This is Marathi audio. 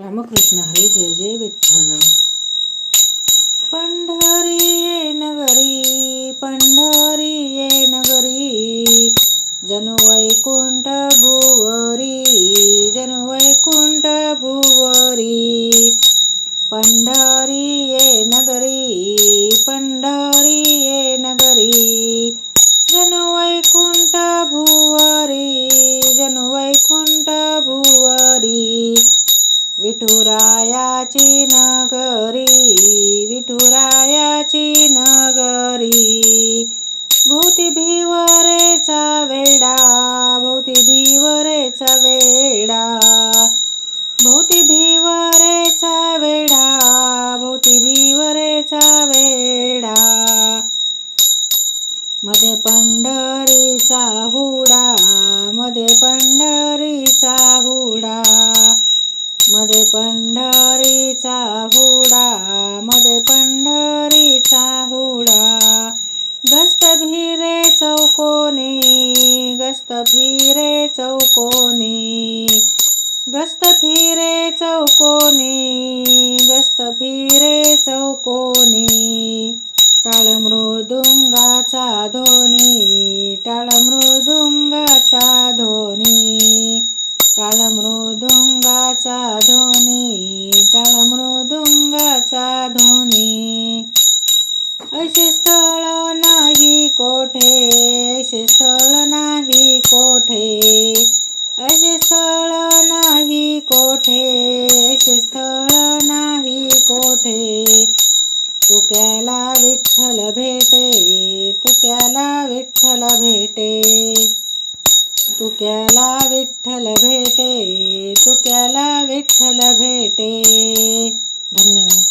रामकृष्ण हरी जय जय विठ्ठल. पंढरी ये नगरी पंढरी ये नगरी. जणू वैकुंठ भुवरी जणू वैकुंठ भुवरी. पंढरी ये नगरी पंढरी ये नगरी. जणू वैकुंठ भुवरी जणू वैकुंठ भुवरी. विठुरायाची नगरी विठुरायाची नगरी. भोवती भिवरेचा वेडा भोवती भिवरेचा वेडा भोवती भिवरेचा वेडा भोवती भिवरेचा वेडा मध्ये पंढरीचा हुडा मध्ये पं मध्ये पंढरीचा हुडा मध्ये पंढरीचा हुडा. गस्त भिरे चौकोनी गस्त भिरे चौकोनी. गस्त फिरे चौकोनी गस्त फिरे चौकोनी. टाळ मृदुंगाचा धोनी टाळ मृदुंगाचा धोनी टाळ मृदुंगाचा धो धोनी. ऐसे असे स्थळ नाही कोठे असे स्थळ नाही कोठे. असे स्थळ नाही कोठे असे स्थळ नाही कोठे. तुक्याला विठ्ठल भेटे तुक्याला विठ्ठल भेटे. तुक्याला विठ्ठल भेटे तुक्याला विठ्ठल भेटे. धन्यवाद.